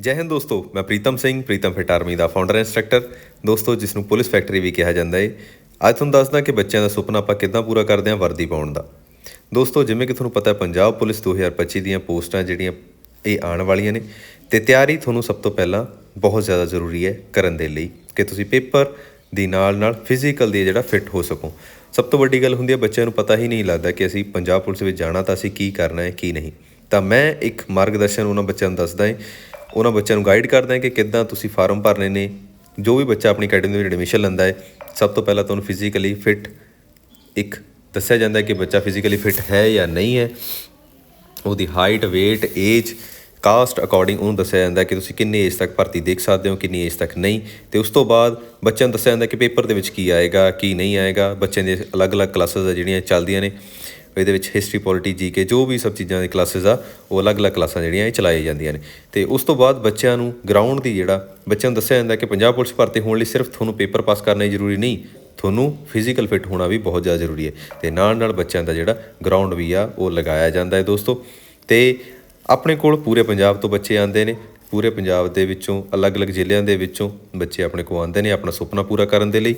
ਜੈ ਹਿੰਦ ਦੋਸਤੋ, ਮੈਂ ਪ੍ਰੀਤਮ ਸਿੰਘ, ਪ੍ਰੀਤਮ ਫਿਟ ਆਰਮੀ ਦਾ ਫਾਊਂਡਰ ਇੰਸਟ੍ਰਕਟਰ ਦੋਸਤੋ ਜਿਸ ਨੂੰ ਪੁਲਿਸ ਫੈਕਟਰੀ ਵੀ ਕਿਹਾ ਜਾਂਦਾ ਏ। ਅੱਜ ਤੁਹਾਨੂੰ ਦੱਸਦਾ ਕਿ ਬੱਚਿਆਂ ਦਾ ਸੁਪਨਾ ਆਪਾਂ ਕਿੱਦਾਂ ਪੂਰਾ ਕਰਦੇ ਹਾਂ ਵਰਦੀ ਪਾਉਣ ਦਾ। ਦੋਸਤੋ, ਜਿਵੇਂ ਕਿ ਤੁਹਾਨੂੰ ਪਤਾ ਹੈ, ਪੰਜਾਬ ਪੁਲਿਸ 2025 ਦੀਆਂ ਪੋਸਟਾਂ ਜਿਹੜੀਆਂ ਇਹ ਆਉਣ ਵਾਲੀਆਂ ਨੇ, ਤੇ ਤਿਆਰੀ ਤੁਹਾਨੂੰ ਸਭ ਤੋਂ ਪਹਿਲਾਂ ਬਹੁਤ ਜ਼ਿਆਦਾ ਜ਼ਰੂਰੀ ਹੈ ਕਰਨ ਦੇ ਲਈ, ਕਿ ਤੁਸੀਂ ਪੇਪਰ ਦੀ ਨਾਲ ਨਾਲ ਫਿਜ਼ੀਕਲ ਦੀ ਜਿਹੜਾ ਫਿੱਟ ਹੋ ਸਕੋ। ਸਭ ਤੋਂ ਵੱਡੀ ਗੱਲ ਹੁੰਦੀ ਹੈ, ਬੱਚਿਆਂ ਨੂੰ ਪਤਾ ਹੀ ਨਹੀਂ ਲੱਗਦਾ ਕਿ ਅਸੀਂ ਪੰਜਾਬ ਪੁਲਿਸ ਵਿੱਚ ਜਾਣਾ ਤਾਂ ਅਸੀਂ ਕੀ ਕਰਨਾ ਹੈ, ਕੀ ਨਹੀਂ। ਤਾਂ ਮੈਂ ਇੱਕ ਮਾਰਗਦਰਸ਼ਨ ਉਹਨਾਂ ਬੱਚਿਆਂ ਨੂੰ ਦੱਸਦਾ ਹਾਂ ਉਹਨਾਂ ਬੱਚਿਆਂ ਨੂੰ ਗਾਈਡ ਕਰਦਾ ਹਾਂ ਕਿ ਕਿੱਦਾਂ ਤੁਸੀਂ ਫਾਰਮ ਭਰਨੇ ਨੇ, ਜੋ ਵੀ ਬੱਚਾ ਆਪਣੀ ਅਕੈਡਮੀ ਵਿੱਚ ਐਡਮਿਸ਼ਨ ਲੈਂਦਾ ਹੈ, ਸਭ ਤੋਂ ਪਹਿਲਾਂ ਤੁਹਾਨੂੰ ਫਿਜ਼ੀਕਲੀ ਫਿੱਟ ਇੱਕ ਦੱਸਿਆ ਜਾਂਦਾ ਹੈ ਕਿ ਬੱਚਾ ਫਿਜ਼ੀਕਲੀ ਫਿੱਟ ਹੈ ਜਾਂ ਨਹੀਂ ਹੈ। ਉਹਦੀ height weight age caste according ਉਹਨੂੰ ਦੱਸਿਆ ਜਾਂਦਾ ਕਿ ਤੁਸੀਂ ਕਿੰਨੀ ਏਜ ਤੱਕ ਭਰਤੀ ਦੇਖ ਸਕਦੇ ਹੋ, ਕਿੰਨੀ ਏਜ ਤੱਕ ਨਹੀਂ। ਤੇ ਉਸ ਤੋਂ ਬਾਅਦ ਬੱਚਿਆਂ ਨੂੰ ਦੱਸਿਆ ਜਾਂਦਾ ਕਿ ਪੇਪਰ ਦੇ ਵਿੱਚ ਕੀ ਆਏਗਾ, ਕੀ ਨਹੀਂ ਆਏਗਾ। ਬੱਚਿਆਂ ਦੀਆਂ ਅਲੱਗ-ਅਲੱਗ ਕਲਾਸਿਸ ਆ ਜਿਹੜੀਆਂ ਚੱਲਦੀਆਂ ਨੇ। ਇਹਦੇ ਵਿੱਚ ਹਿਸਟਰੀ ਪੋਲਿਟੀ ਜੀਕੇ ਜੋ ਵੀ ਸਭ ਚੀਜ਼ਾਂ ਦੀ ਕਲਾਸਿਸ ਆ, ਉਹ ਅਲੱਗ-ਅਲੱਗ ਕਲਾਸਾਂ ਜਿਹੜੀਆਂ ਇਹ ਚਲਾਈ ਜਾਂਦੀਆਂ ਨੇ। ਤੇ ਉਸ ਤੋਂ ਬਾਅਦ ਬੱਚਿਆਂ ਨੂੰ ਗਰਾਊਂਡ ਦੀ ਜਿਹੜਾ, ਬੱਚਿਆਂ ਨੂੰ ਦੱਸਿਆ ਜਾਂਦਾ ਕਿ ਪੰਜਾਬ ਪੁਲਿਸ ਭਰਤੀ ਹੋਣ ਲਈ ਸਿਰਫ ਤੁਹਾਨੂੰ ਪੇਪਰ ਪਾਸ ਕਰਨਾ ਹੀ ਜ਼ਰੂਰੀ ਨਹੀਂ, ਤੁਹਾਨੂੰ ਫਿਜ਼ੀਕਲ ਫਿਟ ਹੋਣਾ ਵੀ ਬਹੁਤ ਜ਼ਿਆਦਾ ਜ਼ਰੂਰੀ ਹੈ। ਤੇ ਨਾਲ ਨਾਲ ਬੱਚਿਆਂ ਦਾ ਜਿਹੜਾ ਗਰਾਊਂਡ ਵੀ ਆ, ਉਹ ਲਗਾਇਆ ਜਾਂਦਾ ਹੈ ਦੋਸਤੋ। ਤੇ ਆਪਣੇ ਕੋਲ ਪੂਰੇ ਪੰਜਾਬ ਤੋਂ ਬੱਚੇ ਆਉਂਦੇ ਨੇ, ਪੂਰੇ ਪੰਜਾਬ ਦੇ ਵਿੱਚੋਂ, ਅਲੱਗ-ਅਲੱਗ ਜ਼ਿਲ੍ਹਿਆਂ ਦੇ ਵਿੱਚੋਂ ਬੱਚੇ ਆਪਣੇ ਕੋਲ ਆਉਂਦੇ ਨੇ ਆਪਣਾ ਸੁਪਨਾ ਪੂਰਾ ਕਰਨ ਦੇ ਲਈ।